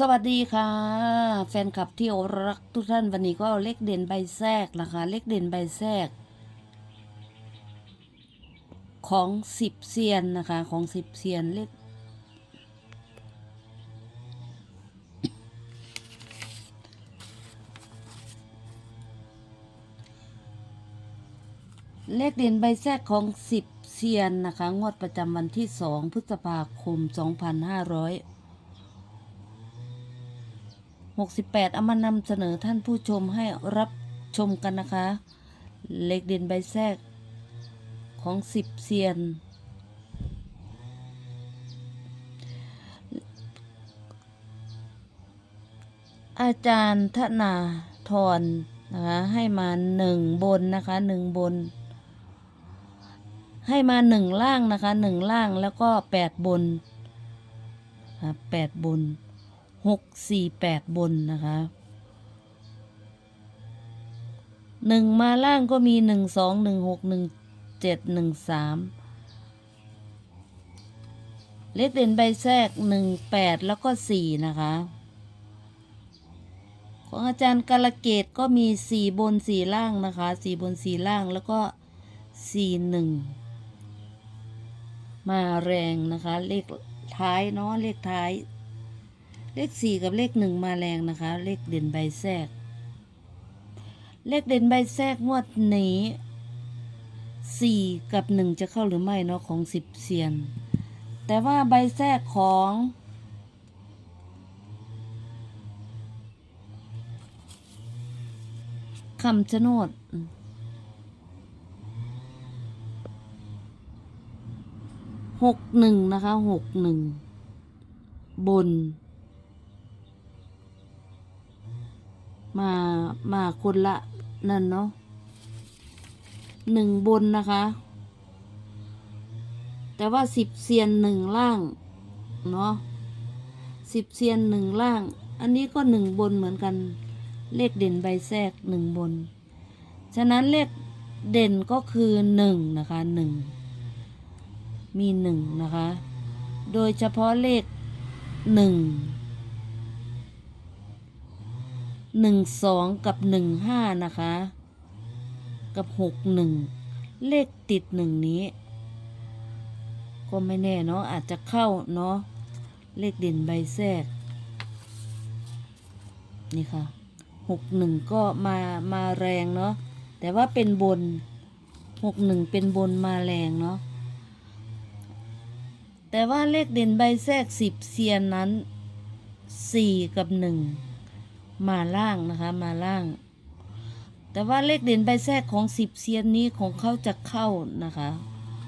สวัสดีค่ะ แฟนคลับที่รักทุกท่านวันนี้ก็เลขเด่นใบแทรกนะคะ เลขเด่นใบแทรก ของสิบเซียนนะคะ ของสิบเซียนเลขเลขเด่นใบแทรกของสิบเซียนนะคะ งวดประจำวันที่สองพฤษภาคมสองพันห้าร้อย 68เอามานำเสนอท่านผู้ชมให้รับชมกันนะคะ เลขเด่นใบแทรกของสิบเซียน อาจารย์ธนาธรนะคะให้มาหนึ่งบนนะคะหนึ่งบน ให้มาหนึ่งล่างนะคะหนึ่งล่างแล้วก็แปดบนแปดบน หกสี่แปดบนนะคะหนึ่งมาล่างก็มีหนึ่งสองหนึ่งหกหนึ่งเจ็ดหนึ่งสามเลขเด่นใบแทรกหนึ่งแปดแล้วก็สี่นะคะ ของอาจารย์กาลเกตก็มีสี่บนสี่ล่างนะคะสี่บนสี่ล่างแล้วก็สี่หนึ่งมาแรงนะคะ เลขท้ายเนาะเลขท้าย เลขสี่กับเลขหนึ่งมาแรงนะคะ เลขเด่นใบแทรก เลขเด่นใบแทรกงวดนี้สี่กับหนึ่งจะเข้าหรือไม่เนาะของสิบเซียน แต่ว่าใบแทรกของคำชะโนดหกหนึ่งนะคะหกหนึ่งบน มามาคนละนั่นเนาะหนึ่งบนนะคะ แต่ว่าสิบเซียนหนึ่งล่างเนาะสิบเซียนหนึ่งล่าง อันนี้ก็หนึ่งบนเหมือนกัน เลขเด่นใบแทรกหนึ่งบน ฉะนั้นเลขเด่นก็คือหนึ่งนะคะหนึ่งมีหนึ่งนะคะ โดยเฉพาะเลขหนึ่ง หนึ่งสองกับหนึ่งห้านะคะ กับหกหนึ่งเลขติดหนึ่งนี้ ก็ไม่แน่เนาะอาจจะเข้าเนาะเลขเด่นใบแทรก นี่ค่ะหกหนึ่งก็มามาแรงเนาะแต่ว่าเป็นบนหกหนึ่งเป็นบนมาแรงเนาะแต่ว่าเลขเด่นใบแทรกสิบเซียนนั้นสี่กับหนึ่ง มาล่างนะคะมาล่าง แต่ว่าเลขเด่นใบแทรกของสิบเซียนนี้ของเขาจะเข้านะคะ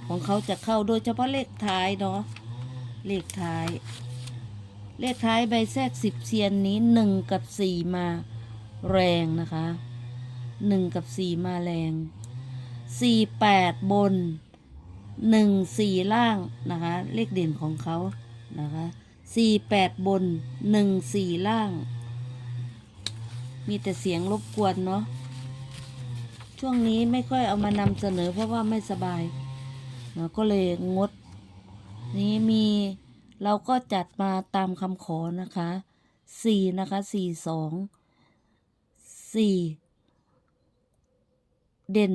ของเขาจะเข้าโดยเฉพาะเลขท้ายเนาะเลขท้าย เลขท้ายใบแทรกสิบเซียนนี้หนึ่งกับสี่มาแรงนะคะหนึ่งกับสี่มาแรงสี่แปดบนหนึ่งสี่ล่างนะคะ เลขเด่นของเขานะคะสี่แปดบนหนึ่งสี่ล่าง มีแต่เสียงรบกวนเนาะช่วงนี้ไม่ค่อยเอามานำเสนอเพราะว่าไม่สบายก็เลยงด นี้มีเราก็จัดมาตามคำขอนะคะสี่นะคะสี่สองสี่เด่น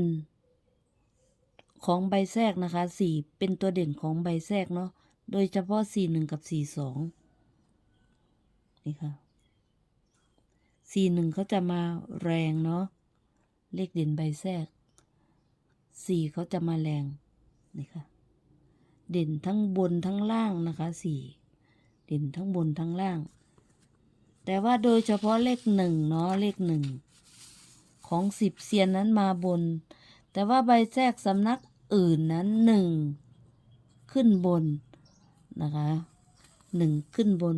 ของใบแทรกนะคะสี่เป็นตัวเด่นของใบแทรกเนาะโดยเฉพาะสี่หนึ่งกับสี่สองนี่ค่ะ สี่หนึ่งเขาจะมาแรงเนาะเลขเด่นใบแทรกสี่เขาจะมาแรงนี่ค่ะเด่นทั้งบนทั้งล่างนะคะสี่เด่นทั้งบนทั้งล่าง แต่ว่าโดยเฉพาะเลขหนึ่งเนาะเลขหนึ่งของสิบเซียนนั้นมาบน แต่ว่าใบแทรกสำนักอื่นนั้นหนึ่งขึ้นบนนะคะหนึ่งขึ้นบน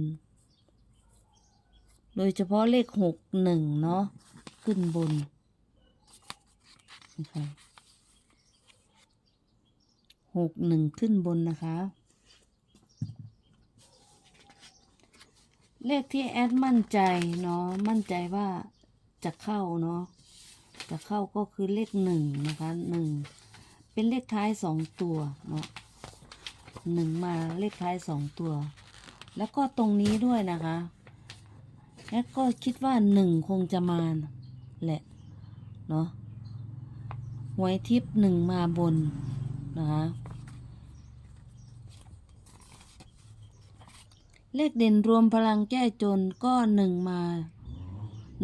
โดยเฉพาะเลขหกหนึ่งเนาะขึ้นบนนะคะหกหนึ่งขึ้นบนนะคะ เลขที่แอดมั่นใจเนาะมั่นใจว่าจะเข้าเนาะจะเข้าก็คือเลขหนึ่งนะคะหนึ่งเป็นเลขท้ายสองตัวเนาะหนึ่งมาเลขท้ายสองตัว แล้วก็ตรงนี้ด้วยนะคะ แอดก็คิดว่าหนึ่งคงจะมาแหละ เนาะหวยทิพย์หนึ่งมาบน นะคะเลขเด่นรวมพลังแก้จนก็หนึ่งมา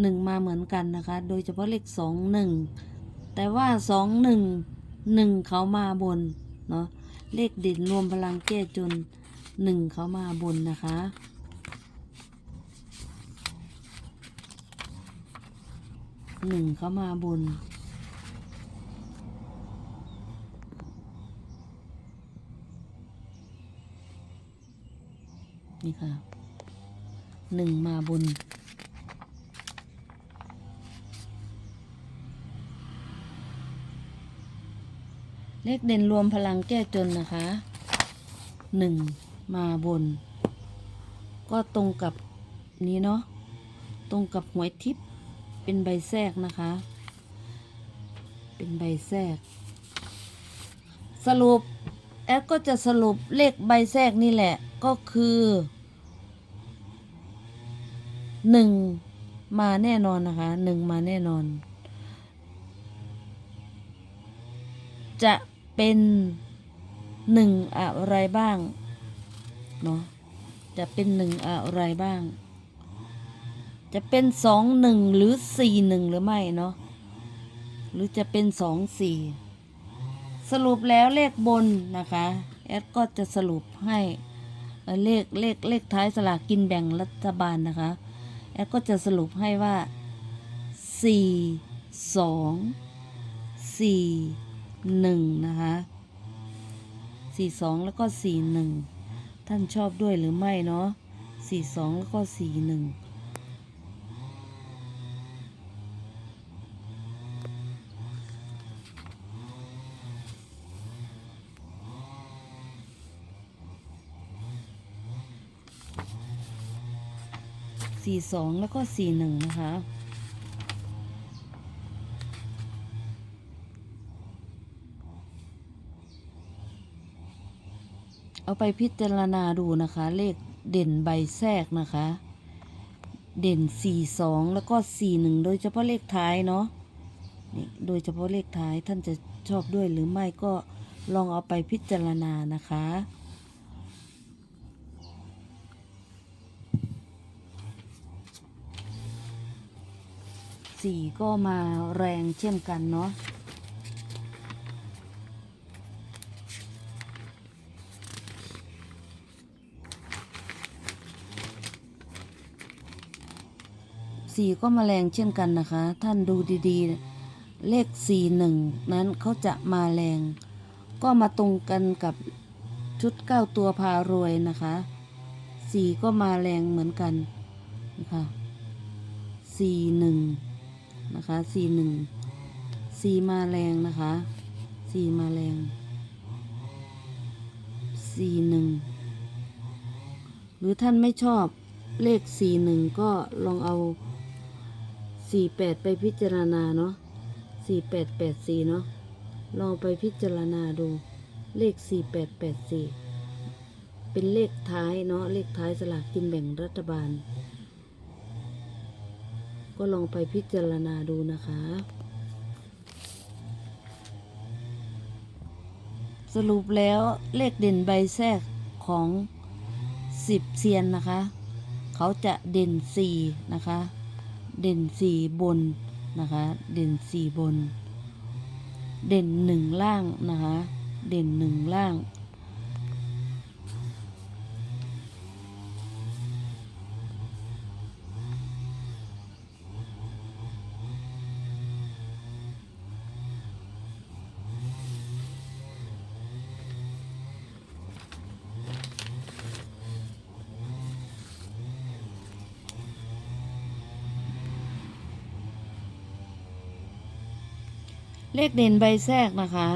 หนึ่งมาเหมือนกันนะคะ โดยเฉพาะเลขสองหนึ่งแต่ว่าสองหนึ่งหนึ่งเขามาบน เนาะเลขเด่นรวมพลังแก้จนหนึ่งเขามาบนนะคะ หนึ่งเขามาบน นี่ค่ะหนึ่งมาบนเลขเด่นรวมพลังแก้จนนะคะหนึ่งมาบน ก็ตรงกับนี้เนาะ ตรงกับหวยทิพย์ เป็นใบแทรกนะคะ เป็นใบแทรก สรุปแอดก็จะสรุปเลขใบแทรกนี่แหละ ก็คือหนึ่งมาแน่นอนนะคะหนึ่งมาแน่นอน จะเป็นหนึ่งอะไรบ้าง เนาะจะเป็นหนึ่งอะไรบ้าง จะเป็นสองหนึ่งหรือสี่หนึ่งหรือไม่เนาะหรือจะเป็นสองสี่สรุปแล้วเลขบนนะคะแอดก็จะสรุปให้เลขเลขเลขท้ายสลากกินแบ่งรัฐบาลนะคะแอดก็จะสรุปให้ว่าสี่สองสี่หนึ่งนะคะสี่สองแล้วก็สี่หนึ่งท่านชอบด้วยหรือไม่เนาะสี่สองแล้วก็สี่หนึ่ง สี่สองแล้วก็สี่หนึ่งนะคะ เอาไปพิจารณาดูนะคะ เลขเด่นใบแทรกนะคะ เด่นสี่สองแล้วก็สี่หนึ่งโดยเฉพาะเลขท้ายเนาะนี่โดยเฉพาะเลขท้ายท่านจะชอบด้วยหรือไม่ก็ลองเอาไปพิจารณานะคะ สี่ก็มาแรงเช่นกันเนาะสี่ก็มาแรงเช่นกันนะคะ ท่านดูดีๆ เลขสี่หนึ่งนั้นเขาจะมาแรง ก็มาตรงกันกับชุดเก้าตัวพารวยนะคะสี่ก็มาแรงเหมือนกันนะคะสี่หนึ่ง นะคะสี่หนึ่งสี่มาแรงนะคะสี่มาแรงสี่หนึ่งหรือท่านไม่ชอบเลขสี่หนึ่งก็ลองเอาสี่แปดไปพิจารณาเนาะสี่แปดแปดสี่เนาะลองไปพิจารณาดูเลขสี่แปดแปดสี่เป็นเลขท้ายเนาะเลขท้ายสลากกินแบ่งรัฐบาล ก็ลองไปพิจารณาดูนะคะ สรุปแล้วเลขเด่นใบแทรกของสิบเซียนนะคะ เขาจะเด่นสี่นะคะ เด่นสี่บนนะคะ เด่นสี่บน เด่นหนึ่งล่างนะคะ เด่นหนึ่งล่าง เลขเด่นใบแทรกนะคะ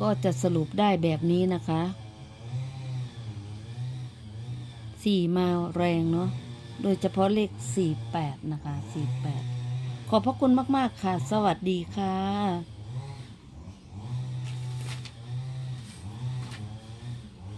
ก็จะสรุปได้แบบนี้นะคะสี่มาแรงเนาะโดยเฉพาะเลขสี่แปดนะคะสี่แปดขอบพระคุณมาก ๆ ค่ะ สวัสดีค่ะ